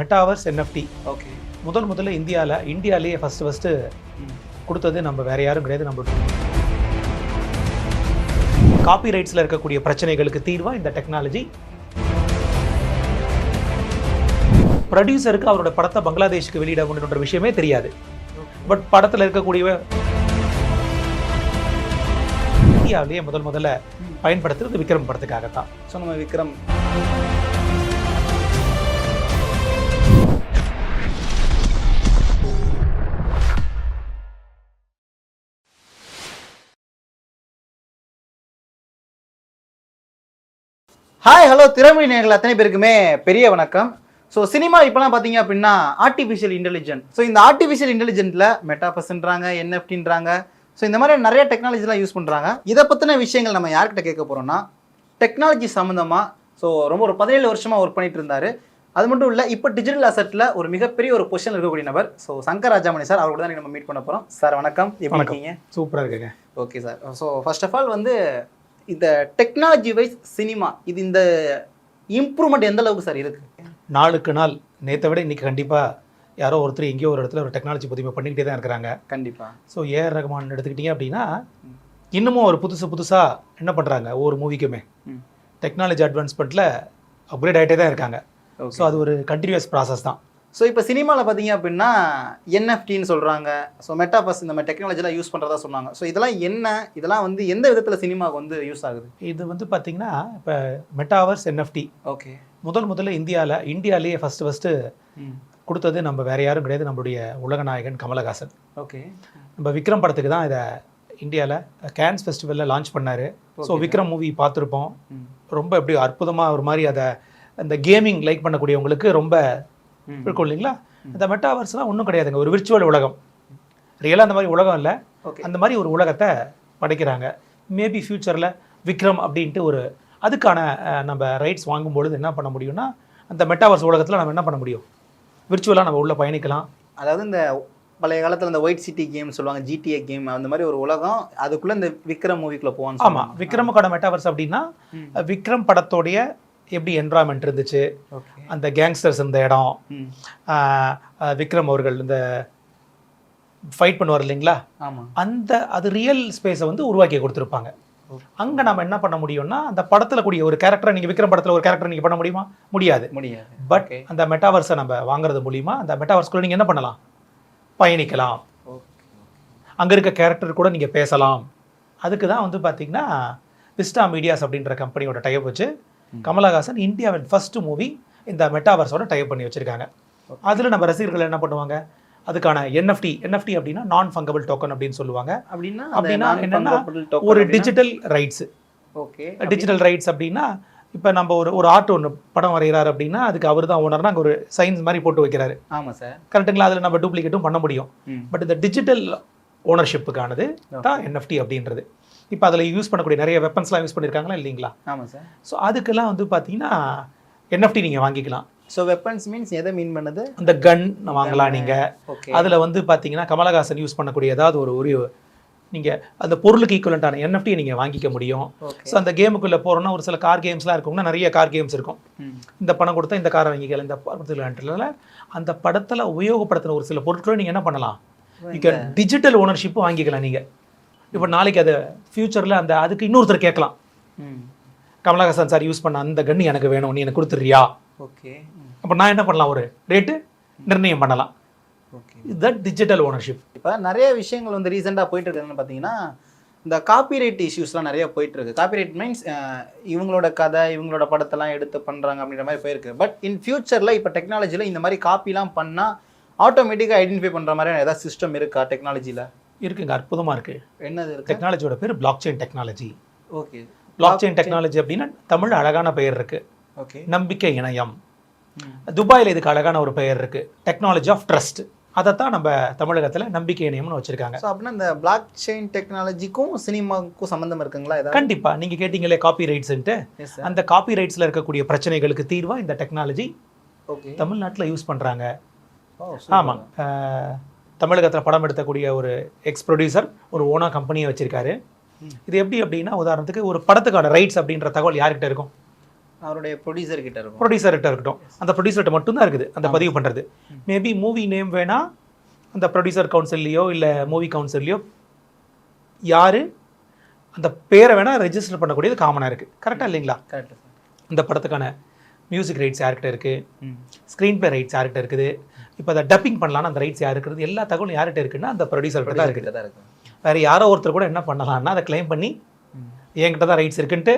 Metaverse NFT okay முதல் முதல்ல இந்தியாவில் இந்தியாவிலேயே ஃபஸ்ட்டு ஃபஸ்ட்டு கொடுத்தது நம்ம வேற யாரும் கிடையாது நம்ம காப்பி ரைட்ஸில் இருக்கக்கூடிய பிரச்சனைகளுக்கு தீர்வாக இந்த டெக்னாலஜி ப்ரொடியூசருக்கு அவரோட படத்தை பங்களாதேஷ்க்கு வெளியிட முடியுன்ற விஷயமே தெரியாது. பட் படத்தில் இருக்கக்கூடிய இந்தியாவிலேயே முதல் முதல்ல பயன்படுத்துறது விக்ரம் படத்துக்காகத்தான். ஸோ நம்ம விக்ரம். ஹாய் ஹலோ திறமை நேர்கள் அத்தனை பேருக்குமே பெரிய வணக்கம். ஸோ சினிமா இப்போலாம் பார்த்தீங்க அப்படின்னா ஆர்டிஃபிஷியல் இன்டெலிஜென்ட் ஸோ இந்த ஆர்டிஃபிஷியல் இன்டெலிஜென்ட்டில் மெட்டாபஸ்ன்றாங்க என்எஃப்டின்றாங்க ஸோ இந்த மாதிரி நிறைய டெக்னாலஜிலாம் யூஸ் பண்ணுறாங்க இதை பற்றின விஷயங்கள் நம்ம யார்கிட்ட கேட்க போகிறோம்னா டெக்னாலஜி சம்மந்தமாக ஸோ ரொம்ப ஒரு பதினேழு வருஷமாக ஒர்க் பண்ணிட்டு இருந்தார். அது மட்டும் இல்லை இப்போ டிஜிட்டல் அசெட்டில் ஒரு மிகப்பெரிய ஒரு பொசிஷன் இருக்கக்கூடிய நபர். ஸோ சங்கர் ராஜாமணி சார் அவரோட தான் நம்ம மீட் பண்ண போகிறோம் சார் வணக்கம். எப்படி. இருக்கீங்க? சூப்பராக இருக்குங்க. Okay sir so first of all வந்து இந்த டெக்னாலஜி வைஸ் சினிமா இது இந்த இம்ப்ரூவ்மெண்ட் எந்த அளவுக்கு சார் இருக்கு? நாளுக்கு நாள் நேற்றை விட இன்னைக்கு கண்டிப்பாக யாரோ ஒருத்தர் எங்கேயோ ஒரு இடத்துல ஒரு டெக்னாலஜி புதுமை பண்ணிக்கிட்டே தான் இருக்கிறாங்க. கண்டிப்பா. ஸோ ஏஆர் ரகுமான் எடுத்துக்கிட்டீங்க அப்படின்னா இன்னமும் ஒரு புதுசு புதுசாக என்ன பண்ணுறாங்க ஒவ்வொரு மூவிக்குமே. டெக்னாலஜி அட்வான்ஸ்மெண்ட்டில் அப்கிரேட் ஆகிட்டே தான் இருக்காங்க. ஸோ அது ஒரு கண்டினியூஸ் ப்ராசஸ் தான். ஸோ இப்போ சினிமாவில் பார்த்தீங்க அப்படின்னா என்எஃப்டின்னு சொல்கிறாங்க ஸோ மெட்டாபஸ் இந்த மாதிரி டெக்னாலஜிலாம் யூஸ் பண்ணுறதா சொன்னாங்க. ஸோ இதெல்லாம் என்ன? இதெல்லாம் வந்து எந்த விதத்தில் சினிமாவுக்கு வந்து யூஸ் ஆகுது? இது வந்து பார்த்தீங்கன்னா இப்போ மெட்டாவர்ஸ் என்எஃப்டி ஓகே முதல் முதல்ல இந்தியாவில் இந்தியாவிலேயே ஃபஸ்ட்டு ஃபஸ்ட்டு கொடுத்தது நம்ம வேற யாரும் கிடையாது நம்மளுடைய உலகநாயகன் கமலஹாசன். ஓகே நம்ம விக்ரம் படத்துக்கு தான் இதை இந்தியாவில் கேன்ஸ் ஃபெஸ்டிவலில் லான்ச் பண்ணார். ஸோ. விக்ரம் மூவி பார்த்துருப்போம் ரொம்ப எப்படி அற்புதமாக ஒரு மாதிரி அதை அந்த கேமிங் லைக் பண்ணக்கூடியவங்களுக்கு ரொம்ப இருக்கும் இல்லைங்களா? இந்த மெட்டாவர்ஸ்லாம் ஒன்றும் கிடையாதுங்க. ஒரு விர்ச்சுவல் உலகம். ரியலாக அந்த மாதிரி உலகம் இல்லை. அந்த மாதிரி ஒரு உலகத்தை படைக்கிறாங்க. மேபி ஃப்யூச்சரில் விக்ரம் அப்படின்ட்டு ஒரு அதுக்கான நம்ம ரைட்ஸ் வாங்கும்பொழுது என்ன பண்ண முடியும்னா அந்த மெட்டாவர்ஸ் உலகத்தில் நம்ம என்ன பண்ண முடியும்? விர்ச்சுவலாக நம்ம உள்ள பயணிக்கலாம். அதாவது இந்த பழைய காலத்தில் இந்த ஒயிட் சிட்டி கேம் சொல்லுவாங்க ஜிடிஏ கேம் அந்த மாதிரி ஒரு உலகம் அதுக்குள்ளே இந்த விக்ரம் மூவிக்குள்ளே போவான்னு ஆமாம் விக்ரமுக்கான மெட்டாவர்ஸ் அப்படின்னா விக்ரம் படத்தோடைய எப்படி என்வரான்மெண்ட் இருந்துச்சு? அந்த கேங்ஸ்டர்ஸ் இந்த இடம். விக்ரம் அவர்கள் இந்த ஃபைட் பண்ணுவார் இல்லைங்களா? அந்த அது ரியல் ஸ்பேஸை வந்து உருவாக்கி கொடுத்துருப்பாங்க. அங்கே நம்ம என்ன பண்ண முடியும்னா அந்த படத்தில் கூடிய ஒரு கேரக்டரை நீங்கள் விக்ரம் படத்தில் ஒரு கேரக்டர் நீங்கள் பண்ண முடியுமா? முடியாது. முடியாது. பட். அந்த மெட்டாவர்ஸை நம்ம வாங்குறது மூலியமா அந்த மெட்டாவர்ஸ்குள்ளே நீங்கள் என்ன பண்ணலாம்? பயணிக்கலாம். அங்கே இருக்க கேரக்டர் கூட நீங்கள் பேசலாம். அதுக்கு தான் வந்து பார்த்தீங்கன்னா விஸ்டா மீடியாஸ் அப்படின்ற கம்பெனியோட டைப் வச்சு கமலஹாசன் இந்தியாவின் ஃபர்ஸ்ட் மூவி இந்த மெட்டாவர்ஸோட டைப் பண்ணி வச்சிருக்காங்க. அதில் நம்ம ரசிகர்கள் என்ன பண்ணுவாங்க? அதுக்கான என்எஃப்டி என்எஃப்டி அப்படின்னா நான் ஃபங்கபிள் டோக்கன் அப்படின்னு சொல்லுவாங்க. அப்படின்னா அப்படின்னா என்னன்னா ஒரு digital rights okay. Digital rights அப்படின்னா இப்போ நம்ம ஒரு ஒரு ஆர்ட் ஒன்று படம் வரைகிறாரு அப்படின்னா அதுக்கு அவர் தான் ஓனர்னா அங்கே ஒரு சைன்ஸ் மாதிரி போட்டு வைக்கிறாரு. ஆமாம் சார். கரெக்டுங்களா அதில் நம்ம டூப்ளிகேட்டும் பண்ண முடியும். பட் இந்த டிஜிட்டல் ஓனர்ஷிப்புக்கானது தான் என்எஃப்டி அப்படின்றது. இப்போ அதில் யூஸ் பண்ணக்கூடிய நிறைய வெப்பன்ஸ்லாம் யூஸ் பண்ணியிருக்காங்களா இல்லைங்களா? ஆமாம் சார் ஸோ அதுக்கெல்லாம் வந்து பார்த்தீங்கன்னா என்எஃப்டி நீங்கள் வாங்கிக்கலாம். ஸோ வெப்பன்ஸ் மீன்ஸ் எதை மீன் பண்ணுது? அந்த கன் வாங்கலாம் நீங்கள் அதில் வந்து பார்த்தீங்கன்னா கமலஹாசன் யூஸ் பண்ணக்கூடிய ஏதாவது ஒரு ஒரு நீங்கள் அந்த பொருளுக்கு ஈக்குவலண்ட்டான என்எஃப்டியை நீங்கள் வாங்கிக்க முடியும். ஸோ அந்த கேமுக்குள்ளே போகிறோன்னா ஒரு சில கார் கேம்ஸ்லாம் இருக்கும்னா நிறைய கார் கேம்ஸ் இருக்கும். இந்த பணம் கொடுத்தா இந்த காரை வாங்கிக்கலாம் இந்த படத்தில் அந்த படத்தில் உபயோகப்படுத்தின ஒரு சில பொருட்களை நீங்கள் என்ன பண்ணலாம்? கேன் டிஜிட்டல் ஓனர்ஷிப்பு வாங்கிக்கலாம் நீங்கள் இப்போ நாளைக்கு அது ஃப்யூச்சரில் அந்த அதுக்கு இன்னொருத்தர் கேட்கலாம். ம். கமலஹாசன் சார் யூஸ் பண்ண அந்த கன்று எனக்கு வேணும் நீ எனக்கு கொடுத்துறியா ஓகே. அப்போ நான் என்ன பண்ணலாம்? ஒரு ரேட்டு நிர்ணயம் பண்ணலாம். ஓகே. இதுதான் டிஜிட்டல் ஓனர்ஷிப் இப்போ நிறைய விஷயங்கள் வந்து ரீசெண்டாக போயிட்டு இருக்குதுன்னு பார்த்தீங்கன்னா இந்த காப்பிரைட் இஷ்யூஸ்லாம் நிறைய போயிட்டு இருக்கு. காப்பிரைட் மீன்ஸ் இவங்களோட கதை இவங்களோட படத்தெல்லாம் எடுத்து பண்ணுறாங்க அப்படின்ற மாதிரி போயிருக்கு. பட் இன் ஃபியூச்சரில் இப்போ டெக்னாலஜியில் இந்த மாதிரி காப்பிலாம் பண்ணால் ஆட்டோமேட்டிக்காக ஐடென்டிஃபை பண்ணுற மாதிரி ஏதாவது சிஸ்டம் இருக்கா டெக்னாலஜியில் இருக்குங்க அற்புதமாக இருக்குது என்னது இருக்கு? டெக்னாலஜியோட பேர் blockchain technology okay. Blockchain technology அப்படின்னா தமிழ் அழகான பெயர் இருக்குது ஓகே. நம்பிக்கை இணையம். துபாயில் இதுக்கு அழகான ஒரு பெயர் இருக்குது டெக்னாலஜி ஆஃப் ட்ரஸ்ட் அதைத்தான் நம்ம தமிழகத்தில் நம்பிக்கை இணையம்னு வச்சுருக்காங்க. ஸோ அப்படின்னா இந்த பிளாக் செயின் டெக்னாலஜிக்கும் சினிமாவுக்கும் சம்மந்தம் இருக்குங்களா ஏதாவது? கண்டிப்பாக நீங்கள் கேட்டிங்களே காப்பி ரைட்ஸ்ன்ட்டு அந்த காப்பி ரைட்ஸில் இருக்கக்கூடிய பிரச்சனைகளுக்கு தீர்வாக இந்த டெக்னாலஜி ஓகே. தமிழ்நாட்டில் யூஸ் பண்ணுறாங்க ஆமாம் தமிழகத்தில் படம் எடுத்தக்கூடிய ஒரு எக்ஸ் ப்ரொடியூசர் ஒரு ஓனா கம்பெனியை வச்சிருக்காரு. இது எப்படி அப்படின்னா உதாரணத்துக்கு ஒரு படத்துக்கான ரைட்ஸ் அப்படின்ற தகவல் யார்கிட்ட இருக்கும்? அவருடைய ப்ரொடியூசர் கிட்ட இருக்கும். ப்ரொடியூசர்கிட்ட இருக்கட்டும். அந்த ப்ரொடியூசர்கிட்ட மட்டும்தான் இருக்குது அந்த பதிவு பண்ணுறது மேபி மூவி நேம் வேணா அந்த ப்ரொடியூசர் கவுன்சில்லையோ இல்லை மூவி கவுன்சில்லையோ யார் அந்த பேரை வேணால் ரெஜிஸ்டர் பண்ணக்கூடியது காமனாக இருக்குது கரெக்டாக இல்லைங்களா? கரெக்ட் சார் இந்த படத்துக்கான மியூசிக் ரைட்ஸ் யார்கிட்ட இருக்குது ஸ்க்ரீன் ப்ளே ரைட்ஸ் யார்கிட்ட இருக்குது? இப்போ அதை டப்பிங் பண்ணலாம்னு அந்த ரைட்ஸ் யார் இருக்குது எல்லா தகவலும் யார்கிட்ட இருக்குன்னா அந்த ப்ரொடியூசர்கிட்ட தான் இருக்குது. தான் இருக்கும் வேறு யாரோ ஒருத்தர் கூட என்ன பண்ணலாம்னா அதை க்ளைம் பண்ணி. என்கிட்ட தான் ரைட்ஸ் இருக்குன்ட்டு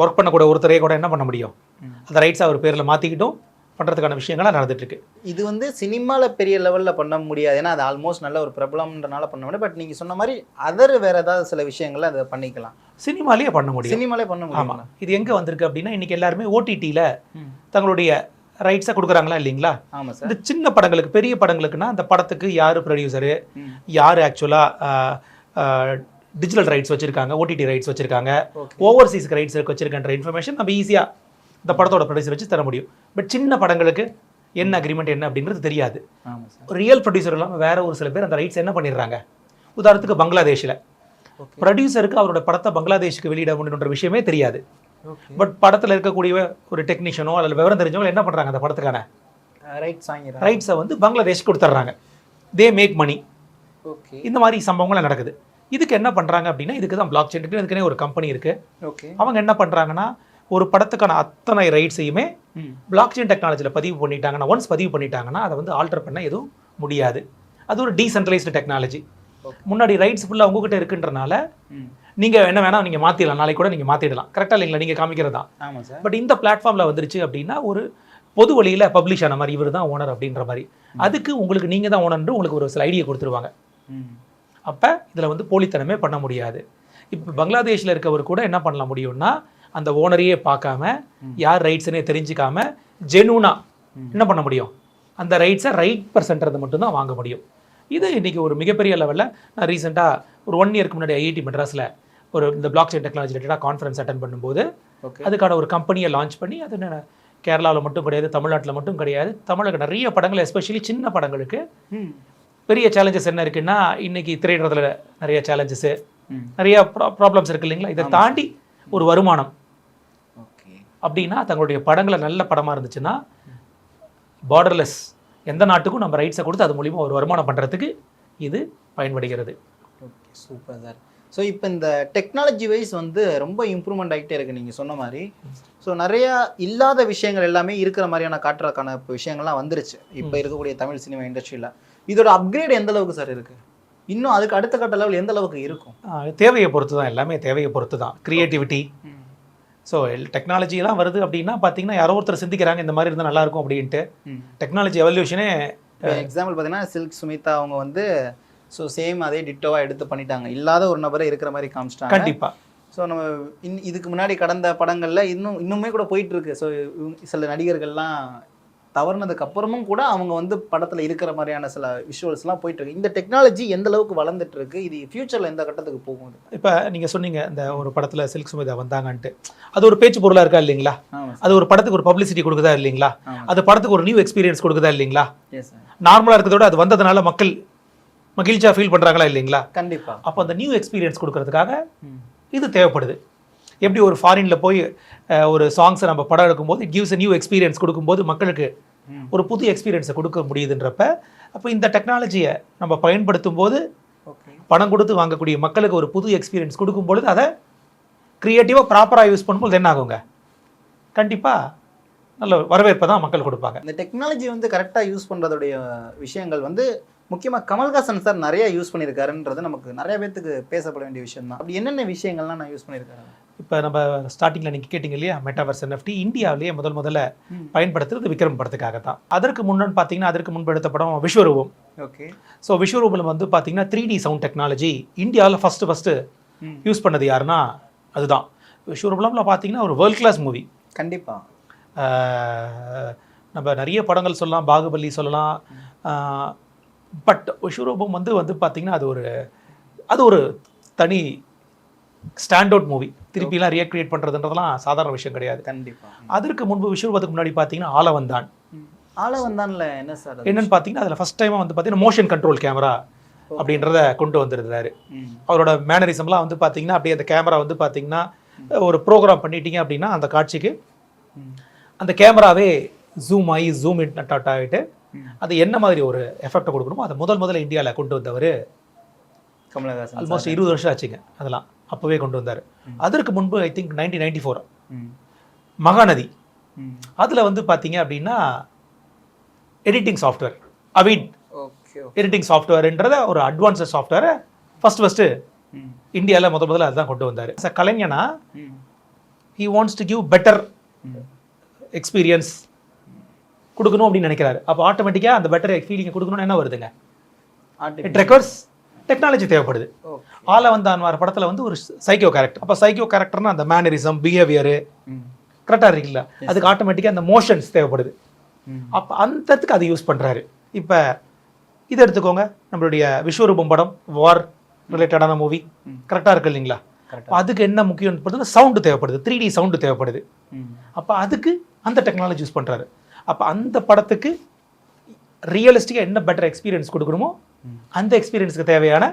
ஒர்க் பண்ணக்கூடிய ஒருத்தரே கூட என்ன பண்ண முடியும். அந்த ரைட்ஸ் அவர் பேரில் மாற்றிக்கிட்டும் பண்ணுறதுக்கான விஷயங்கள்லாம் நடந்துட்டுருக்கு. இது வந்து சினிமாவில் பெரிய லெவலில் பண்ண முடியாது. ஏன்னா அது ஆல்மோஸ்ட் நல்ல ஒரு பிரபலம்ன்றனால பண்ண முடியாது. பட் நீங்கள் சொன்ன மாதிரி அதர் வேற ஏதாவது சில விஷயங்கள்ல அதை பண்ணிக்கலாம். சினிமாலேயே பண்ண முடியும். சினிமாலே பண்ண முடியுமா ஆமாம் இது எங்கே வந்திருக்கு அப்படின்னா இன்றைக்கி எல்லாருமே ஓடிடியில். தங்களுடைய ரைட்ஸை கொடுக்குறாங்களா இல்லைங்களா? ஆமாம் சார் இந்த சின்ன படங்களுக்கு பெரிய படங்களுக்குன்னா அந்த படத்துக்கு யார் ப்ரொடியூசரு. யார் ஆக்சுவலாக டிஜிட்டல் ரைட்ஸ் வச்சுருக்காங்க ஓடிடி ரைட்ஸ் வச்சுருக்காங்க ஓவர்சீஸ்க்கு ரைட்ஸ் வச்சிருக்கன்ற இன்ஃபர்மேஷன் நம்ம ஈஸியாக இந்த படத்தோட ப்ரொடியூசர் வச்சு தர முடியும். பட் சின்ன படங்களுக்கு என்ன அக்ரிமெண்ட் என்ன அப்படின்றது தெரியாது. ரியல் ப்ரொடியூசர் இல்லாமல் வேற ஒரு சில பேர் அந்த ரைட்ஸ் என்ன பண்ணிடுறாங்க? உதாரணத்துக்கு பங்களாதேஷில். ப்ரொடியூசருக்கு அவரோட படத்தை பங்களாதேஷுக்கு வெளியிட முடியுன்ற விஷயமே தெரியாது. பட் படத்தில் இருக்கக்கூடிய ஒரு டெக்னீஷியனோ அல்லது விவரம் தெரிஞ்சவங்க என்ன பண்ணுறாங்க அந்த படத்துக்கான? ரைட்ஸ் வாங்கிறாங்க ரைட்ஸை வந்து பங்களாதேஷ்க்கு கொடுத்துட்றாங்க. தே மேக் மணி ஓகே இந்த மாதிரி சம்பவங்கள்லாம் நடக்குது. இதுக்கு என்ன பண்ணுறாங்க அப்படின்னா இதுக்கு தான் பிளாக் செயின் இதுக்குன்னே ஒரு கம்பெனி இருக்குது ஓகே அவங்க என்ன பண்ணுறாங்கன்னா ஒரு படத்துக்கான அத்தனை ரைட்ஸையுமே பிளாக் செயின் டெக்னாலஜியில் பதிவு பண்ணிட்டாங்கன்னா ஒன்ஸ் பதிவு பண்ணிட்டாங்கன்னா அதை வந்து ஆல்டர் பண்ண எதுவும் முடியாது. அது ஒரு டீசென்ட்ரலைஸ்டு டெக்னாலஜி. முன்னாடி ரைட்ஸ் ஃபுல்லாக உங்ககிட்ட இருக்குன்றனால நீங்கள் என்ன வேணால் நீங்கள் மாற்றிடலாம் நாளைக்கு கூட நீங்கள் மாற்றிடலாம் கரெக்டாக இல்லைங்களா? நீங்கள் காமிக்கிறது? தான் ஆமாம் சார். பட் இந்த பிளாட்ஃபார்மில் வந்துருச்சு அப்படின்னா ஒரு பொது வழியில் பப்ளிஷ் ஆன மாதிரி இவர் தான் ஓனர் அப்படின்ற மாதிரி. அதுக்கு உங்களுக்கு நீங்கள் தான் ஓனர்னு உங்களுக்கு ஒரு சில ஐடியா கொடுத்துருவாங்க. அப்போ இதில் வந்து போலித்தனமே பண்ண முடியாது. இப்போ பங்களாதேஷில் இருக்கவர் கூட என்ன பண்ண முடியும்னா அந்த ஓனரையே பார்க்காம யார் ரைட்ஸ்னே தெரிஞ்சுக்காம ஜெனூனா என்ன பண்ண முடியும்? அந்த ரைட்ஸை ரைட் பர்சன்ட்றது மட்டும்தான் வாங்க முடியும். இது இன்றைக்கி ஒரு மிகப்பெரிய லெவலில் நான் ரீசெண்டாக ஒரு ஒன் இயருக்கு முன்னாடி ஐஐடி மெட்ராஸில் ஒரு இந்த பிளாக் செயின் டெக்னாலஜி ரிலேட்டடாக கான்ஃபரன்ஸ் அட்டன் பண்ணும்போது அதுக்கான ஒரு கம்பெனியை லான்ச் பண்ணி அது கேரளாவில் மட்டும் கிடையாது தமிழ்நாட்டில் மட்டும் கிடையாது தமிழக நிறைய படங்கள் எஸ்பெஷலி சின்ன படங்களுக்கு பெரிய சேலஞ்சஸ் என்ன இருக்குன்னா இன்னைக்கு திரையிடறதுல நிறைய சேலஞ்சஸு நிறைய ப்ராப்ளம்ஸ் இருக்கு இல்லைங்களா? இதை தாண்டி ஒரு வருமானம். ஓகே. அப்படின்னா தங்களுடைய படங்களை நல்ல படமாக இருந்துச்சுன்னா பார்டர்லெஸ் எந்த நாட்டுக்கும் நம்ம ரைட்ஸை கொடுத்து அது மூலிமா ஒரு வருமானம் பண்ணுறதுக்கு இது பயன்படுகிறது. ஓகே சூப்பர் சார் ஸோ இப்போ இந்த டெக்னாலஜி வைஸ் வந்து ரொம்ப இம்ப்ரூவ்மெண்ட் ஆகிட்டே இருக்கு நீங்கள் சொன்ன மாதிரி. ஸோ நிறையா இல்லாத விஷயங்கள் எல்லாமே இருக்கிற மாதிரியான காட்டுறதுக்கான இப்போ விஷயங்கள்லாம் வந்துருச்சு. இப்போ இருக்கக்கூடிய தமிழ் சினிமா இண்டஸ்ட்ரியில் இதோட அப்கிரேட் எந்த அளவுக்கு சார் இருக்கு? இன்னும் அதுக்கு அடுத்த கட்ட லெவல் எந்த அளவுக்கு இருக்கும்? தேவையை பொறுத்து தான் எல்லாமே தேவையை பொறுத்து தான் க்ரியேட்டிவிட்டி ஸோ டெக்னாலஜிலாம் வருது அப்படின்னா பார்த்தீங்கன்னா யாரோ ஒருத்தர் சிந்திக்கிறாங்க இந்த மாதிரி இருந்தால் நல்லா இருக்கும் அப்படின்ட்டு. டெக்னாலஜி எவல்யூஷனே எக்ஸாம்பிள் பார்த்தீங்கன்னா சில்க் சுமிதா அவங்க வந்து ஸோ சேம் அதே டிட்டோவாக எடுத்து பண்ணிட்டாங்க. இல்லாத ஒரு நபரை இருக்கிற மாதிரி காமிச்சிட்டாங்க. கண்டிப்பாக ஸோ நம்ம இன் இதுக்கு முன்னாடி கடந்த படங்கள்ல இன்னும் இன்னுமே கூட போயிட்டு இருக்கு. ஸோ சில நடிகர்கள்லாம் தவறுனதுக்கு அப்புறமும் கூட அவங்க வந்து படத்துல இருக்கிற மாதிரியான சில விஷுவல்ஸ்லாம் போயிட்டு இருக்கு இந்த டெக்னாலஜி எந்த அளவுக்கு வளர்ந்துட்டு இருக்கு இது ஃபியூச்சர்ல எந்த கட்டத்துக்கு போகும்? இப்போ நீங்கள் சொன்னீங்க இந்த ஒரு படத்தில் சில்க் சுமிதா வந்தாங்கன்ட்டு. அது ஒரு பேச்சு பொருளாக இருக்கா இல்லைங்களா? அது ஒரு படத்துக்கு ஒரு பப்ளிசிட்டி கொடுக்குதா இல்லைங்களா. அது படத்துக்கு ஒரு நியூ எக்ஸ்பீரியன்ஸ் கொடுக்குதா இல்லைங்களா? நார்மலாக இருக்கிறதோட அது வந்ததுனால மக்கள் மகிழ்ச்சியாக ஃபீல் பண்ணுறாங்களா இல்லைங்களா? கண்டிப்பா. அப்போ அந்த நியூ எக்ஸ்பீரியன்ஸ் கொடுக்கறதுக்காக. இது தேவைப்படுது. எப்படி ஒரு ஃபாரினில் போய் ஒரு சாங்ஸை நம்ம படம் எடுக்கும்போது இட் கிவ்ஸ் நியூ எக்ஸ்பீரியன்ஸ் கொடுக்கும்போது மக்களுக்கு. ஒரு புது எக்ஸ்பீரியன்ஸை கொடுக்க முடியுதுன்றப்ப அப்போ இந்த டெக்னாலஜியை நம்ம பயன்படுத்தும் போது பணம் கொடுத்து வாங்கக்கூடிய மக்களுக்கு ஒரு புது எக்ஸ்பீரியன்ஸ் கொடுக்கும் பொழுது அதை க்ரியேட்டிவாக ப்ராப்பராக யூஸ் பண்ணும்போது என்ன ஆகுங்க? கண்டிப்பாக நல்ல வரவேற்பை தான் மக்கள் கொடுப்பாங்க. இந்த டெக்னாலஜி வந்து கரெக்டாக யூஸ் பண்ணுறதுடைய விஷயங்கள் வந்து முக்கியமாக கமல்ஹாசன் சார் நிறைய யூஸ் பண்ணியிருக்காருன்றது நமக்கு நிறைய பேத்துக்கு பேசப்பட வேண்டிய விஷயம் தான் அப்படி என்னென்ன விஷயங்கள்லாம் நான் யூஸ் பண்ணியிருக்காரு? இப்போ நம்ம ஸ்டார்டிங்கில் நீங்கள் கேட்டிங்க இல்லையா மெட்டாவர்ஸ் NFT இந்தியாவிலேயே முதல் முதல்ல. பயன்படுத்துறது விக்ரம் படத்துக்காக தான் அதற்கு முன்னாடி பார்த்தீங்கன்னா அதற்கு முன்பு எடுத்த படம் விஸ்வரூபம் ஓகே. ஸோ விஸ்வரூபம் வந்து பார்த்தீங்கன்னா த்ரீ டி சவுண்ட் டெக்னாலஜி இந்தியாவில் ஃபஸ்ட்டு ஃபஸ்ட்டு. யூஸ் பண்ணது யாருன்னா அதுதான். விஸ்வரூபம்ல பார்த்தீங்கன்னா ஒரு வேர்ல்ட் கிளாஸ் மூவி கண்டிப்பா நம்ம நிறைய படங்கள் சொல்லலாம் பாகுபலி சொல்லலாம். பட் விஸ்வரூபம் வந்து வந்து பார்த்தீங்கன்னா அது ஒரு அது ஒரு தனி ஸ்டாண்ட் அவுட் மூவி திருப்பிலாம் ரீக்ரியேட் பண்ணுறதுன்றதெல்லாம் சாதாரண விஷயம் கிடையாது. கண்டிப்பா. அதற்கு முன்பு விஸ்வரூபத்துக்கு முன்னாடி பார்த்தீங்கன்னா ஆலவந்தான். ஆள வந்தான்ல என்ன சார்? என்னன்னு பார்த்தீங்கன்னா அதில் ஃபஸ்ட் டைமாக வந்து பார்த்தீங்கன்னா மோஷன் கண்ட்ரோல் கேமரா அப்படின்றத கொண்டு வந்திருந்தாரு. அவரோட மேனரிசம்லாம் வந்து பார்த்தீங்கன்னா அப்படியே அந்த கேமரா வந்து பார்த்தீங்கன்னா ஒரு ப்ரோக்ராம் பண்ணிட்டீங்க அப்படின்னா அந்த காட்சிக்கு அந்த கேமராவே ஜூம் ஆகி ஜூம் இன் டாட் ஆகிட்டு அது என்ன மாதிரி ஒரு எஃபெக்ட் கொடுக்கணுமோ அதை முதல் முதல்ல இந்தியாவில் கொண்டு வந்தவர் கமலஹாசன் ஆல்மோஸ்ட் இருபது வருஷம் ஆச்சுங்க அதெல்லாம். அப்போவே கொண்டு வந்தார் அதற்கு முன்பு I think nineteen ninety four. Mahanadi. அதில் வந்து பார்த்தீங்க அப்படின்னா எடிட்டிங் சாஃப்ட்வேர் ஓகே எடிட்டிங் சாஃப்ட்வேர்ன்றத ஒரு அட்வான்ஸ்ட் சாஃப்ட்வேரை ஃபர்ஸ்ட் ஃபஸ்ட்டு. இந்தியாவில் முத முதல்ல அதுதான் கொண்டு வந்தார் sir கலைஞனா. He wants to give better. Experience கொடுக்கணும் அப்படின்னு நினைக்கிறாரு அப்போ ஆட்டோமேட்டிக்காக அந்த பெட்டர் ஃபீலிங்கை கொடுக்கணும்னு என்ன வருதுங்க. இட் ரெக்வர்ஸ் டெக்னாலஜி தேவைப்படுது ஓகே. ஆள வந்தான் வர படத்தில் வந்து ஒரு சைக்கோ கேரக்டர் அப்போ சைக்கோ கேரக்டர்னா அந்த மேனரிசம் பிஹேவியரு. கரெக்டாக இருக்குல்ல அதுக்கு ஆட்டோமேட்டிக்காக அந்த மோஷன்ஸ் தேவைப்படுது. அப்போ அந்தத்துக்கு அதை யூஸ் பண்ணுறாரு இப்போ இதை எடுத்துக்கோங்க நம்மளுடைய விஸ்வரூபம் படம் வார் ரிலேட்டடான மூவி. கரெக்டாக இருக்கு இல்லைங்களா அதுக்கு என்ன முக்கியம் பார்த்தீங்கன்னா சவுண்டு தேவைப்படுது த்ரீ டி சவுண்டு தேவைப்படுது. அப்போ அதுக்கு அந்த டெக்னாலஜி யூஸ் பண்ணுறாரு அப்போ அந்த படத்துக்கு ரியலிஸ்டிக்காக என்ன பெட்டர் எக்ஸ்பீரியன்ஸ் கொடுக்கணுமோ. அந்த எக்ஸ்பீரியன்ஸ்க்கு தேவையான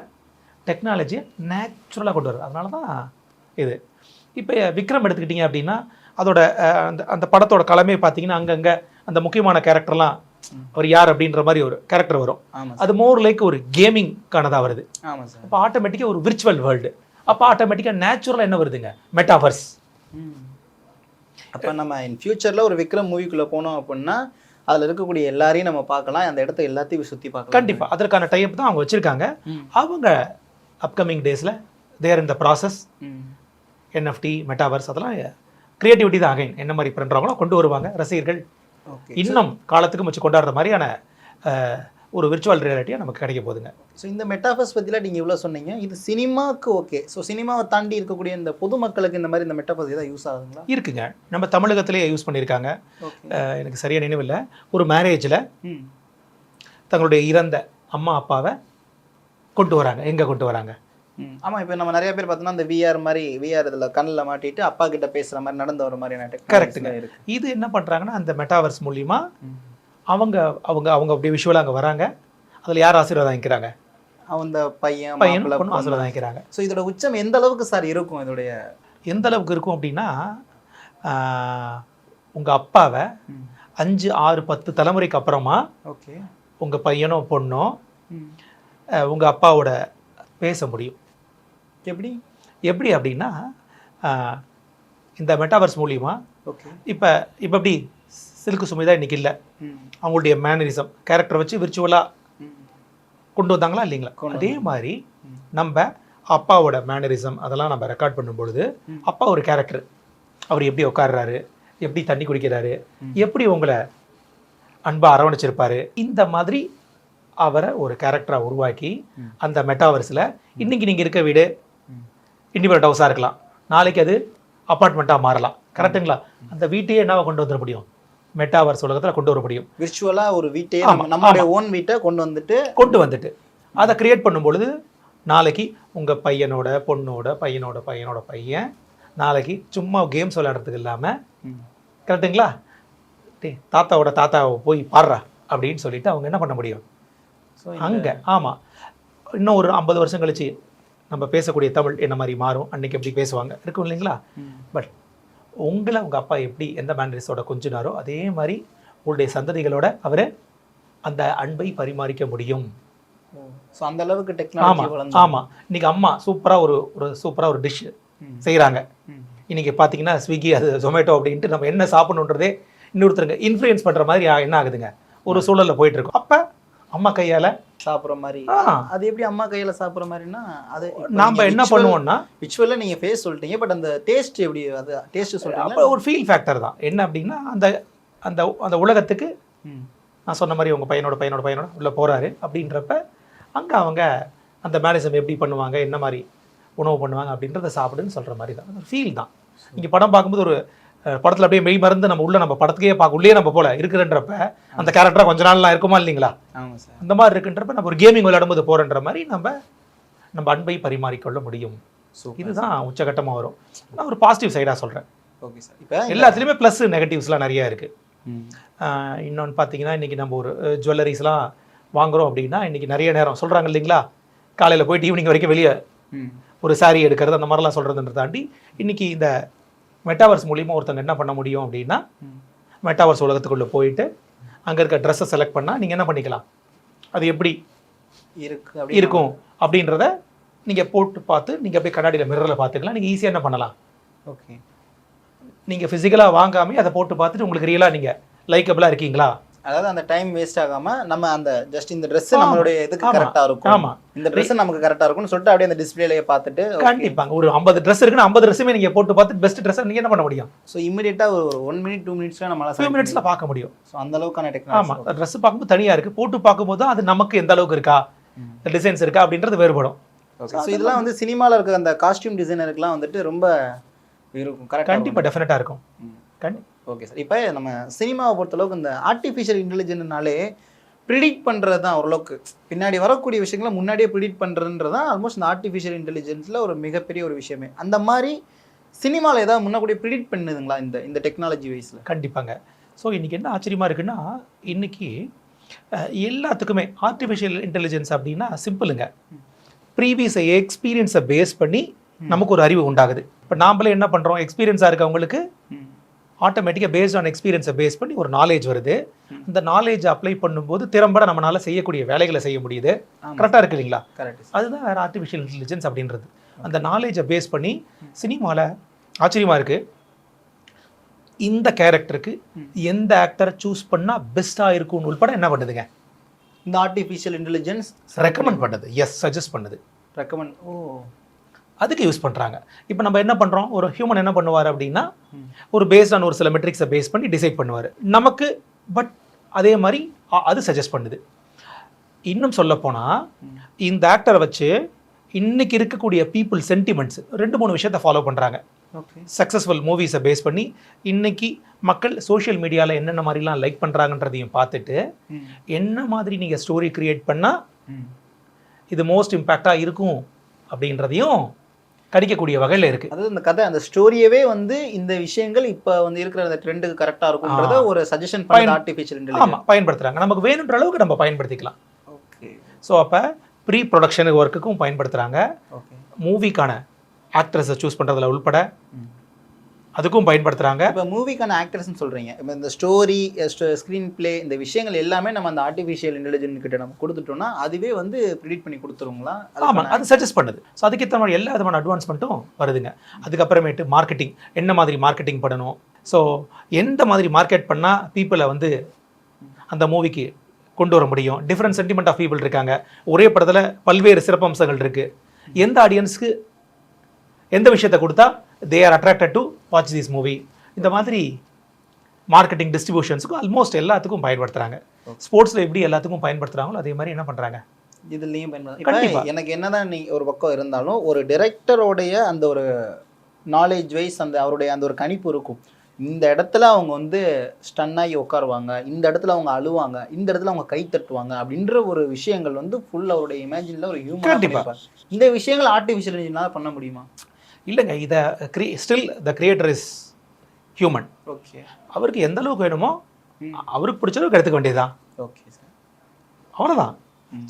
டெக்னாலஜியை நேச்சுரலாக கொண்டு வரும் அதனால தான் இது. இப்போ விக்ரம் எடுத்துக்கிட்டீங்க அப்படின்னா அதோட அந்த அந்த படத்தோட களமே பார்த்தீங்கன்னா அங்கங்கே அந்த முக்கியமான கேரக்டர்லாம் அவர் யார் அப்படின்ற மாதிரி ஒரு கேரக்டர் வரும். அது மோர் லைக் ஒரு கேமிங்கானதாக வருது. அப்போ ஆட்டோமேட்டிக்காக ஒரு விர்ச்சுவல் வேர்ல்டு அப்போ ஆட்டோமேட்டிக்காக நேச்சுரலாக என்ன வருதுங்க? மெட்டாவர்ஸ். அப்ப நம்ம இன் ஃபியூச்சர்ல ஒரு விக்ரம் மூவிக்குள்ள போனோம் அப்படின்னா அதுல இருக்கக்கூடிய எல்லாரையும் நம்ம பார்க்கலாம். அந்த இடத்த எல்லாத்தையும் சுத்தி பார்க்கலாம். கண்டிப்பாக அதற்கான டைப் தான் அவங்க வச்சுருக்காங்க. அவங்க அப்கமிங் டேஸில் தேர் இந்த ப்ராசஸ். என்எஃப்டி மெட்டாவர்ஸ் அதெல்லாம் கிரியேட்டிவிட்டி தான் அகைன். என்ன மாதிரி பண்ணுறாங்களோ கொண்டு வருவாங்க ரசிகர்கள். இன்னும் காலத்துக்கு வச்சு கொண்டாடுற மாதிரியான ஒரு விர்ச்சுவல் ரியாலிட்டியாக நமக்கு கிடைக்க போகுதுங்க. ஸோ இந்த மெட்டாஃபர்ஸ் பற்றிலாம் நீங்கள் இவ்வளோ சொன்னீங்க. இது சினிமாவுக்கு ஓகே ஸோ சினிமாவை தாண்டி இருக்கக்கூடிய இந்த பொதுமக்களுக்கு இந்த மாதிரி இந்த மெட்டாஃபர்ஸ் ஏதாவது யூஸ் ஆகுதுங்களா? இருக்குங்க. நம்ம தமிழகத்திலேயே யூஸ் பண்ணியிருக்காங்க. எனக்கு சரியாக நினைவில்லை. ஒரு மேரேஜில் தங்களுடைய இறந்த அம்மா அப்பாவை கொண்டு வராங்க. எங்கே கொண்டு வராங்க? ஆமாம் இப்போ நம்ம நிறைய பேர் பார்த்தோம்னா இந்த விஆர் மாதிரி விஆர் இதில் கண்ணில் மாட்டிட்டு அப்பா கிட்ட பேசுகிற மாதிரி நடந்து வர மாதிரியான இருக்கு. இது என்ன பண்ணுறாங்கன்னா அந்த மெட்டாவர்ஸ் மூலிமா ம். அவங்க அவங்க அவங்க அப்படியே விஷுவலாக அங்கே வராங்க. அதில் யார் ஆசீர்வாதம் வாங்கிக்கிறாங்க? அந்த பையன் பையன் ஆசீர்வாதம் வாங்கிக்கிறாங்க. ஸோ இதோட உச்சம் எந்த அளவுக்கு சார் இருக்கும் இதோடைய? எந்த அளவுக்கு இருக்கும் அப்படின்னா உங்கள் அப்பாவை. அஞ்சு ஆறு பத்து தலைமுறைக்கு அப்புறமா ஓகே. உங்கள் பையனோ பொண்ணோ. உங்கள் அப்பாவோட பேச முடியும். எப்படி? எப்படி அப்படின்னா இந்த மெட்டாவர்ஸ் மூலியமா ஓகே. இப்போ இப்போ எப்படி சில்கு சுமிதா இன்னைக்கு இல்லை அவங்களுடைய மேனரிசம் கேரக்டரை வச்சு விர்ச்சுவலாக. கொண்டு வந்தாங்களா இல்லைங்களா அதே மாதிரி. நம்ம அப்பாவோட மேனரிசம் அதெல்லாம் நம்ம ரெக்கார்ட் பண்ணும்பொழுது. அப்பா ஒரு கேரக்டர் அவர் எப்படி உட்கார்றாரு எப்படி தண்ணி குடிக்கிறாரு. எப்படி உங்களை அன்பா அரவணைச்சிருப்பாரு இந்த மாதிரி அவரை ஒரு கேரக்டரா உருவாக்கி. அந்த மெட்டாவர்ஸில் இன்னைக்கு நீங்கள் இருக்க வீடு. இண்டிபெண்ட் ஹவுஸாக இருக்கலாம் நாளைக்கு அது அப்பார்ட்மெண்ட்டாக மாறலாம் கரெக்ட்டுங்களா அந்த வீட்டையே என்னவா கொண்டு வந்துட முடியும் மெட்டாவர்ஸ் உலகத்தில் கொண்டு வர முடியும். விர்ச்சுவலா ஒரு நம்ம நம்மளுடைய ஓன் வீட்டை கொண்டு வந்துட்டு கொண்டு வந்துட்டு அதை கிரியேட் பண்ணும் பொழுது நாளைக்கு உங்கள் பையனோட பொண்ணோட பையனோட பையனோட பையன் நாளைக்கு சும்மா கேம்ஸ் விளையாடுறதுக்கு இல்லாமல். கரெக்டுங்களா தாத்தாவோட தாத்தாவை போய் பாடுறா அப்படின்னு சொல்லிட்டு அவங்க என்ன பண்ண முடியும்? அங்கே ஆமாம் இன்னும் ஒரு ஐம்பது வருஷம் கழிச்சு நம்ம பேசக்கூடிய தமிழ் என்ன மாதிரி மாறும்? அன்னைக்கு எப்படி பேசுவாங்க. இருக்கும் இல்லைங்களா? பட் உங்களை உங்கள் அப்பா எப்படி எந்த மேனரிஸோட கொஞ்சினாரோ அதே மாதிரி உங்களுடைய சந்ததிகளோட அவர் அந்த அன்பை பரிமாறிக்க முடியும். ஸோ அந்த அளவுக்கு டெக்னாலஜி வளர்ந்து ஆமா. இன்னைக்கு அம்மா சூப்பரா ஒரு ஒரு சூப்பரா ஒரு டிஷ் ம். இன்னைக்கு பாத்தீங்கன்னா ஸ்விக்கி அது ஜொமேட்டோ அப்படின்ட்டு நம்ம என்ன சாப்பிடணுன்றதே இன்னொருத்தருங்க இன்ஃப்ளூயன்ஸ் பண்ற மாதிரி என்ன ஆகுதுங்க? ஒரு சூழல்ல போயிட்டு இருக்கும். அப்ப அம்மா கையால சாப்பிட்ற மாதிரி. அது எப்படி அம்மா கையில சாப்பிட்ற மாதிரினா அது நாம என்ன பண்ணுவோம்னா? விச்சுவல்ல நீங்க ஃபேஸ் சொல்லிட்டீங்க பட் அந்த டேஸ்ட் எப்படி அது டேஸ்ட் அப்ப சொல்றீங்களா ஒரு ஃபீல் ஃபேக்டர் தான். என்ன அப்படின்னா அந்த அந்த அந்த உலகத்துக்கு. நான் சொன்ன மாதிரி உங்க பையனோட பையனோட பையனோட உள்ள போறாரு அப்படின்றப்ப அங்க அவங்க அந்த மேனேஜம் எப்படி பண்ணுவாங்க என்ன மாதிரி உணவு பண்ணுவாங்க அப்படின்றத சாப்பிடுன்னு சொல்ற மாதிரி தான். அது ஃபீல் தான். இங்க படம் பார்க்கும்போது ஒரு படத்துல அப்படியே மெய் மறந்து நம்ம உள்ள நம்ம படத்துக்கே பார்க்க உள்ளே நம்ம போல இருக்குன்றப்ப அந்த கேரக்டரா கொஞ்ச நாள்லாம் இருக்குமா இல்லைங்களா? சார் அந்த மாதிரி இருக்குன்றப்ப நம்ம ஒரு கேமிங் விளையாடும்போது போறன்ற மாதிரி நம்ம நம்ம அன்பை பரிமாறிக்கொள்ள முடியும். சூப்பர் இதுதான் உச்சகட்டமா வரும். நான் ஒரு பாசிட்டிவ் சைடா சொல்றேன். ஓகே சார் இப்போ எல்லாத்துலயுமே ப்ளஸ் நெகட்டிவ்ஸ்லாம் நிறைய இருக்கு. ம். ஆஹ் இன்னொன்னு பார்த்தீங்கன்னா இன்றைக்கி நம்ம ஒரு ஜுவல்லரிஸ்லாம் வாங்குறோம் அப்படின்னா இன்றைக்கி நிறைய நேரம் சொல்கிறாங்க இல்லைங்களா? காலையில் போயிட்டு ஈவினிங் வரைக்கும் வெளியே. ஒரு saree எடுக்கிறது அந்த மாதிரிலாம் சொல்கிறதுன்ற தாண்டி இன்றைக்கி இந்த மெட்டாவர்ஸ் மூலியமா ஒருத்தங்க என்ன பண்ண முடியும் அப்படின்னா மெட்டாவர்ஸ் உலகத்துக்குள்ளே போயிட்டு அங்கே இருக்க ட்ரெஸ்ஸை செலக்ட் பண்ணால் நீங்கள் என்ன பண்ணிக்கலாம்? அது எப்படி இருக்கு இருக்கும் அப்படின்றத நீங்கள் போட்டு பார்த்து நீங்கள் அப்படியே கண்ணாடியில் மிரரில் பார்த்துக்கலாம். நீங்கள் ஈஸியாக என்ன பண்ணலாம்? ஓகே நீங்கள் ஃபிசிக்கலாக வாங்காமே அதை போட்டு பார்த்துட்டு உங்களுக்கு ரியலாக நீங்கள் லைக்கபிளாக இருக்கீங்களா? அதாவது அந்த டைம் வேஸ்ட் ஆகாம நம்ம அந்த ஜஸ்ட் இந்த ஆமா. நம்மளுடைய இதுக்கு ஆமா. கரெக்டா இருக்கும். ஆமா. இந்த Dress நமக்கு கரெக்டா இருக்கும்னு சொல்லிட்டு அப்படியே அந்த டிஸ்பிளேலயே பார்த்துட்டு கண்டிப்பாங்க. ஒரு ஐம்பது ட்ரெஸ் இருக்குன்னா ஐம்பது ட்ரெஸ்ஸுமே நீங்கள் போட்டு பார்த்து பெஸ்ட் ட்ரெஸ்ஸை நீங்கள் என்ன பண்ண முடியும்? ஸோ இம்மிடியட்டா ஒரு ஒன் மினிட் டூ மினிட்ஸ்ல நம்மளால ஃபியூ மினிட்ஸில் பார்க்க முடியும். ஸோ அந்த அளவுக்கான டெக்னாலஜி ட்ரெஸ் பார்க்கும்போது தனியாக இருக்குது போட்டு பார்க்கும்போது அது நமக்கு எந்த அளவுக்கு இருக்கா? டிசைன்ஸ் இருக்கா? அப்படின்றது வேறுபடும். ஸோ இதெல்லாம் வந்து சினிமால இருக்க அந்த காஸ்டியூம் டிசைனருக்குலாம் வந்துட்டு ரொம்ப இருக்கும். கரெக்டாக கண்டிப்பாக டெஃபினட்டாக இருக்கும். கண்டி ஓகே சார் இப்போ நம்ம சினிமாவை பொறுத்தளவுக்கு இந்த ஆர்டிஃபிஷியல் இன்டெலிஜென்ட்னாலே ப்ரிடிக்ட் பண்ணுறது தான் ஓரளவுக்கு. பின்னாடி வரக்கூடிய விஷயங்களை முன்னாடியே ப்ரிடிக்ட் பண்ணுறதுன்றது தான் ஆல்மோஸ்ட் இந்த ஆர்டிஃபிஷியல் இன்டெலிஜென்ஸில் ஒரு மிகப்பெரிய ஒரு விஷயமே. அந்த மாதிரி சினிமாவில் ஏதாவது முன்னக்கூடிய ப்ரிடிக்ட் பண்ணுதுங்களா இந்த இந்த டெக்னாலஜி வைஸில் கண்டிப்பாங்க. ஸோ இன்னைக்கு என்ன ஆச்சரியமா இருக்குன்னா இன்னைக்கு அஹ், எல்லாத்துக்குமே ஆர்டிஃபிஷியல் இன்டெலிஜென்ஸ் அப்படின்னா சிம்பிளுங்க ப்ரீவியஸ் எக்ஸ்பீரியன்ஸை பேஸ் பண்ணி நமக்கு ஒரு அறிவு உண்டாகுது. இப்போ நாமளே என்ன பண்ணுறோம் எக்ஸ்பீரியன்ஸாக இருக்கவங்களுக்கு ஆட்டோமேட்டிக்காக பேஸ்ட் ஆன் எக்ஸ்பீரியன்ஸை பேஸ் பண்ணி ஒரு நாலேஜ் வருது. அந்த நாலேஜ் அப்ளை பண்ணும்போது திறம்பட நம்மளால செய்யக்கூடிய வேலைகளை செய்ய முடியுது. கரெக்டாக இருக்கு இல்லைங்களா? அதுதான் வேறு ஆர்டிஃபிஷியல் இன்டெலிஜென்ஸ் அப்படின்றது. அந்த நாலேஜை பேஸ் பண்ணி சினிமாவில் ஆச்சரியமாக இருக்குது இந்த கேரக்டருக்கு எந்த ஆக்டரை சூஸ் பண்ணால் பெஸ்ட்டாக இருக்கும்னு உள்பட என்ன பண்ணுதுங்க? இந்த ஆர்டிஃபிஷியல் இன்டெலிஜென்ஸ் ரெக்கமெண்ட் பண்ணுது. எஸ் சஜஸ்ட் பண்ணுது. ரெக்கமெண்ட் ஓ. அதுக்கு யூஸ் பண்ணுறாங்க இப்போ நம்ம என்ன பண்ணுறோம் ஒரு ஹியூமன் என்ன பண்ணுவார் அப்படின்னா ஒரு பேஸ்ட் ஆன் ஒரு சில மெட்ரிக்ஸை பேஸ் பண்ணி டிசைட் பண்ணுவார். நமக்கு பட் அதே மாதிரி அது சஜஸ்ட் பண்ணுது. இன்னும் சொல்லப்போனால் இந்த ஆக்டரை வச்சு இன்னைக்கு இருக்கக்கூடிய பீப்புள் சென்டிமெண்ட்ஸ் ரெண்டு மூணு விஷயத்தை ஃபாலோ பண்ணுறாங்க சக்ஸஸ்ஃபுல் மூவிஸை பேஸ் பண்ணி இன்னைக்கு மக்கள் சோஷியல் மீடியாவில் என்னென்ன மாதிரிலாம் லைக் பண்ணுறாங்கன்றதையும் பார்த்துட்டு என்ன மாதிரி நீங்கள் ஸ்டோரி கிரியேட் பண்ணால் இது மோஸ்ட் இம்பேக்டாக இருக்கும் அப்படின்றதையும் கணிக்கக்கூடிய வகையில் இருக்குது அதாவது இந்த கதை அந்த ஸ்டோரியவே வந்து இந்த விஷயங்கள் இப்போ வந்து இருக்கிற அந்த ட்ரெண்டுக்கு கரெக்டாக இருக்கும்ன்றத ஒரு சஜஷன் பண்ண ஆர்டிஃபிஷியல் இன்டெலிஜென்ஸ் பயன்படுத்துகிறாங்க நமக்கு வேணுன்ற அளவுக்கு நம்ம பயன்படுத்திக்கலாம். ஓகே ஸோ அப்போ ப்ரீ ப்ரொடக்ஷன் ஒர்க்குக்கும் பயன்படுத்துகிறாங்க ஓகே மூவிக்கான ஆக்ட்ரஸை சூஸ் பண்ணுறதுல உள்பட அதுக்கும் பயன்படுத்துகிறாங்க இப்போ மூவிக்கான ஆக்டர்ஸ்னு சொல்றீங்க. இப்போ இந்த ஸ்டோரி ஸ்க்ரீன் ப்ளே இந்த விஷயங்கள் எல்லாமே நம்ம அந்த ஆர்டிஃபிஷியல் இன்டெலிஜென்ட் கிட்ட நம்ம கொடுத்துட்டோம்னா அதுவே வந்து ப்ரிடிக்ட் பண்ணி கொடுத்துருங்களா? ஆமாம் அது சஜஸ்ட் பண்ணுது. ஸோ அதுக்கேற்ற மாதிரி எல்லா விதமான அட்வான்ஸ்மெண்ட்டும் வருதுங்க. அதுக்கப்புறமேட்டு மார்க்கெட்டிங் என்ன மாதிரி மார்க்கெட்டிங் பண்ணணும்? ஸோ எந்த மாதிரி மார்க்கெட் பண்ணால் பீப்புளை வந்து அந்த மூவிக்கு கொண்டு வர முடியும்? டிஃப்ரெண்ட் சென்டிமெண்ட் ஆஃப் பீப்புள் இருக்காங்க. ஒரே படத்தில் பல்வேறு சிறப்பம்சங்கள் இருக்குது எந்த ஆடியன்ஸ்க்கு எந்த விஷயத்தை கொடுத்தா they are attracted to watch this movie இந்த மாதிரி மார்க்கெட்டிங் டிஸ்ட்ரிபியூஷன்ஸுக்கும் ஆல்மோஸ்ட் எல்லாத்துக்கும் பயன்படுத்துகிறாங்க ஸ்போர்ட்ஸில் எப்படி எல்லாத்துக்கும் பயன்படுத்துகிறாங்களோ அதே மாதிரி என்ன பண்ணுறாங்க இதுலேயும் பயன்படுத்த எனக்கு என்னதான் நீ ஒரு பக்கம் இருந்தாலும் ஒரு டைரக்டரோடைய அந்த ஒரு நாலேஜ் வைஸ் அந்த அவருடைய அந்த ஒரு கணிப்பு இருக்கும். இந்த இடத்துல அவங்க வந்து ஸ்டன் ஆகி உட்காருவாங்க இந்த இடத்துல அவங்க அழுவாங்க இந்த இடத்துல அவங்க கை தட்டுவாங்க அப்படின்ற ஒரு விஷயங்கள் வந்து ஃபுல் அவருடைய இமேஜினில் ஒரு. ஹியூமன் இந்த விஷயங்கள் ஆர்டிஃபிஷியல் இன்டெலிஜென்ஸால பண்ண முடியுமா? இல்லைங்க இதை க்ரி still the creator is human okay அவருக்கு எந்த அளவுக்கு வேணுமோ. அவருக்கு பிடிச்ச அளவுக்கு எடுத்துக்க வேண்டியதுதான். ஓகே சார் அவ்வளோதான்.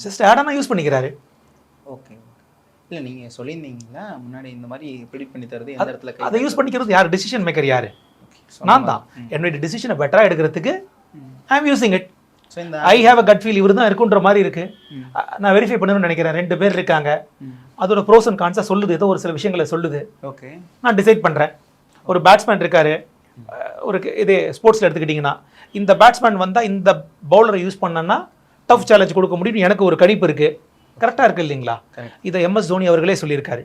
ஜஸ்ட் ஆடானா யூஸ் பண்ணிக்கிறாரு. ஓகே இல்லை நீங்கள் சொல்லியிருந்தீங்களா முன்னாடி இந்த மாதிரி ப்ரிடிக்ட் பண்ணி தருது எந்த இடத்துல அதை யூஸ் பண்ணிக்கிறது யார்? டிசிஷன் மேக்கர் யாரு? நான் தான். என்னுடைய டிசிஷனை பெட்டராக எடுக்கிறதுக்கு I am using it I have a cut feel இவர் தான் இருக்குன்ற மாதிரி இருக்கு. நான் வெரிஃபை பண்ணணும்னு நினைக்கிறேன். ரெண்டு பேர் இருக்காங்க. அதோட ப்ரோஸ் அண்ட் கான்ஸாக சொல்லுது. ஏதோ ஒரு சில விஷயங்களை சொல்லுது. ஓகே நான் டிசைட் பண்ணுறேன் ஒரு பேட்ஸ்மேன் இருக்காரு. ஒரு இது ஸ்போர்ட்ஸில் எடுத்துக்கிட்டிங்கன்னா இந்த பேட்ஸ்மேன் வந்தால் இந்த பவுலரை யூஸ் பண்ணேன்னா டஃப் சேலஞ்ச் கொடுக்க முடியும்னு எனக்கு ஒரு கணிப்பு இருக்குது கரெக்டாக இருக்கு இல்லைங்களா. இதை எம்எஸ் தோனி அவர்களே சொல்லியிருக்காரு.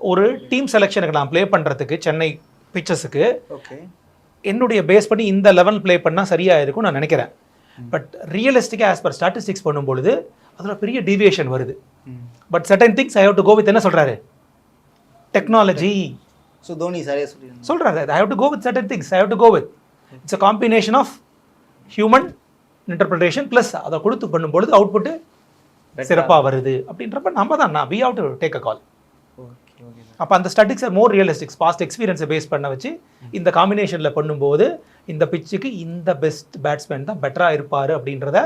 ஒரு டீம் செலெக்ஷனுக்கு நான் ப்ளே பண்ணுறதுக்கு சென்னை பிக்சர்ஸுக்கு ஓகே என்னுடைய பேஸ் பண்ணி இந்த லெவல் ப்ளே பண்ணால் சரியாக இருக்கும் நான் நினைக்கிறேன். பட் ரியலிஸ்டிக்காக ஆஸ் பர் ஸ்டாட்டிஸ்டிக்ஸ் பண்ணும்பொழுது அதில் பெரிய டீவியேஷன் வருது. But certain things I have to go with என்ன சொல்கிறாரு டெக்னாலஜி ஸோ தோனி சரியா சொல்லியிருந்தாங்க சொல்கிறாரு I have to go with certain things I have to go with it's a combination of human interpretation plus அதை கொடுத்து பண்ணும்பொழுது அவுட்புட்டு சிறப்பாக வருது. அப்படின்றப்ப நம்ம தான் நான் we have to take a call அப்போ அந்த ஸ்டாட்டிக்ஸ் மோர் ரியலிஸ்டிக்ஸ் பாஸ்ட் எக்ஸ்பீரியன்ஸை பேஸ் பண்ண வச்சு இந்த காம்பினேஷனில் பண்ணும்போது இந்த பிச்சுக்கு இந்த பெஸ்ட் பேட்ஸ்மேன் தான் பெட்டராக இருப்பார் அப்படின்றத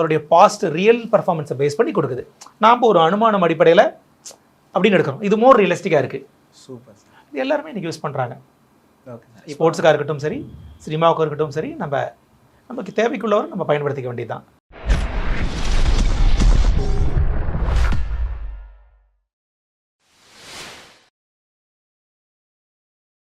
அவருடைய பாஸ்ட் ரியல் பர்ஃபார்மன்ஸை பேஸ் பண்ணி கொடுக்குது. நாம் ஒரு அனுமானம் அடிப்படையில் அப்படின்னு எடுக்கிறோம் இது மோர் ரியலிஸ்டிக்காக இருக்குது சூப்பர் இது எல்லாருமே இன்னைக்கு யூஸ் பண்ணுறாங்க ஓகே ஸ்போர்ட்ஸுக்காக இருக்கட்டும் சரி சினிமாவுக்கு இருக்கட்டும் சரி நம்ம நமக்கு தேவைக்குள்ளவரை நம்ம பயன்படுத்திக்க வேண்டியதுதான்.